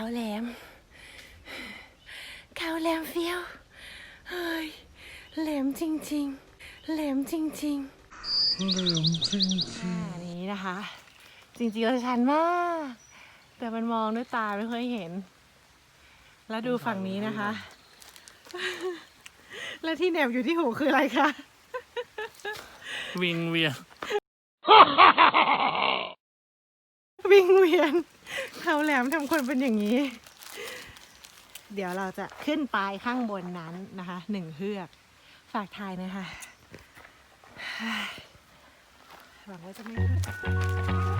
เขาแหลม เขาแหลมเฟี้ยว เฮ้ย แหลมจริง ๆ แหลมจริงๆเหลือมจริงอ่านี้นะคะ จริงๆแล้วชันมาก แต่มันมองด้วยตาไม่ค่อยเห็น แล้วดูฝั่งนี้นะคะ แล้วที่เหน็บอยู่ที่หูคืออะไรคะ วิงเวียน วิงเวียนเขาแหลมทำคนเป็นอย่างนี้ เดี๋ยวเราจะขึ้นไปข้างบนนั้นนะคะหนึ่งเฮือก ฝากทายนะคะหวังว่าจะไม่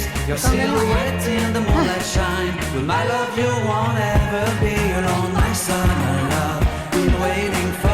your your silhouette in the moonlight shine. With my love, you won't ever be alone, my summer love. Been waiting for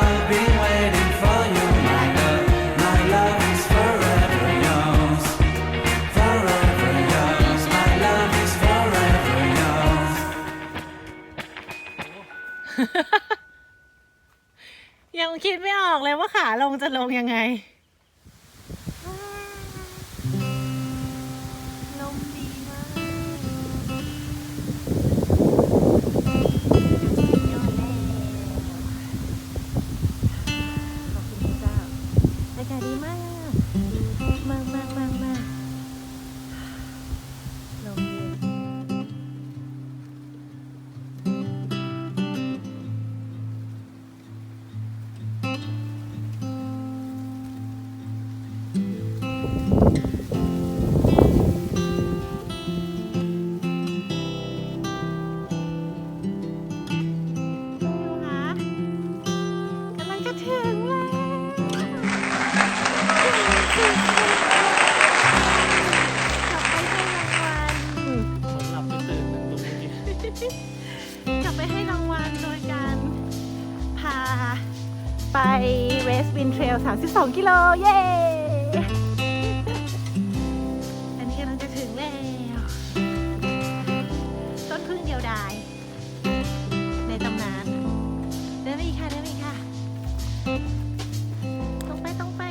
ยังคิดไม่ออกเลยว่าขาลงจะลงยังไง ไปเวสบินเทรล 32 กิโล เย้ อันนี้กำลังจะถึงแล้ว ต้นพึ่งเดียวดาย ในตำนาน เดินไปอีกค่ะ เดินไปอีกค่ะ ตรงไป ตรงไป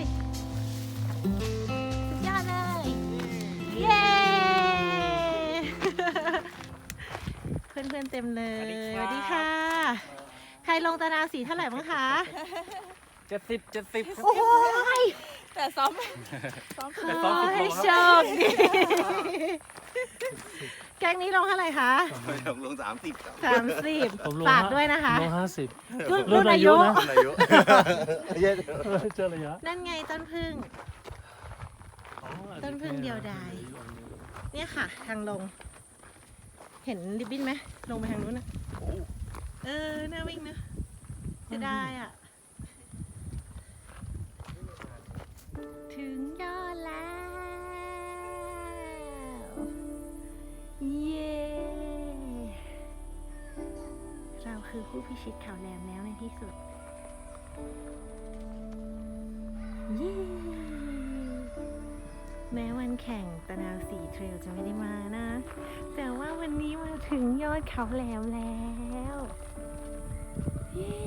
สุดยอดเลย เย้ เพื่อนๆเต็มเลย สวัสดีค่ะใค รลงตารางสีเท่าไหร่บ้างคะเจ็ดสิบเจ็ดสิบโอ้ยแต่ซ้อมซ้อมขแต่ซ้อมอสิบโลให้ครับโชคดีแก๊งนี้ลงเท่าไหร่คะลงลงสามสิบครับสามสิบผมลงฝากด้วยนะคะลงห้าสิบรุ่นรุ่รุ่นนอาอายุยุนะอายุเจอระยะนั่นไงต้นพึ่งต้นพึ่งเดียวดายเนี่ยค่ะ ทางลง เห็นริบบิ้นไหมลงไปทางนู้นนะ เออน่าวิ่งนะจะได้อะ ถึงยอดแล้ว เย้เราคือผู้พิชิตเขาแหลมแล้วในที่สุด เย้ แม้วันแข่งตะนาวสีเทรลจะไม่ได้มานะ แต่ว่าวันนี้มาถึงยอดเขาแหลมแล้วเย้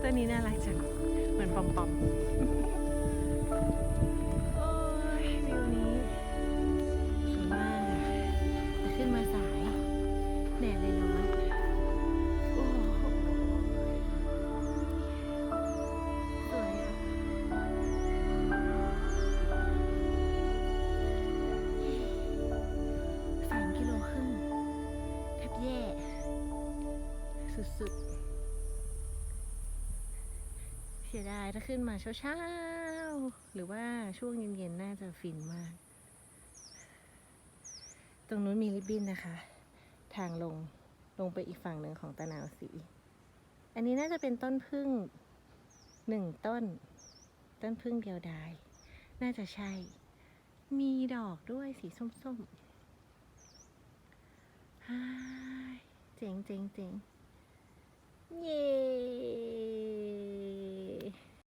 ตัวนี้น่ารักจัง เหมือนปอมปอม สุดๆ เสียดายถ้าขึ้นมาเช้าๆ หรือว่าช่วงเย็นๆ น่าจะฟินมาก ตรงนู้นมีริบบิ้นนะคะ ทางลงลงไปอีกฝั่งหนึ่งของตะนาวสี อันนี้น่าจะเป็นต้นพึ่งหนึ่งต้น ต้นพึ่งเดียวดาย น่าจะใช่ มีดอกด้วยสีส้มๆฮ่ายเจ๋งเจ๋งเจ๋ง Yay!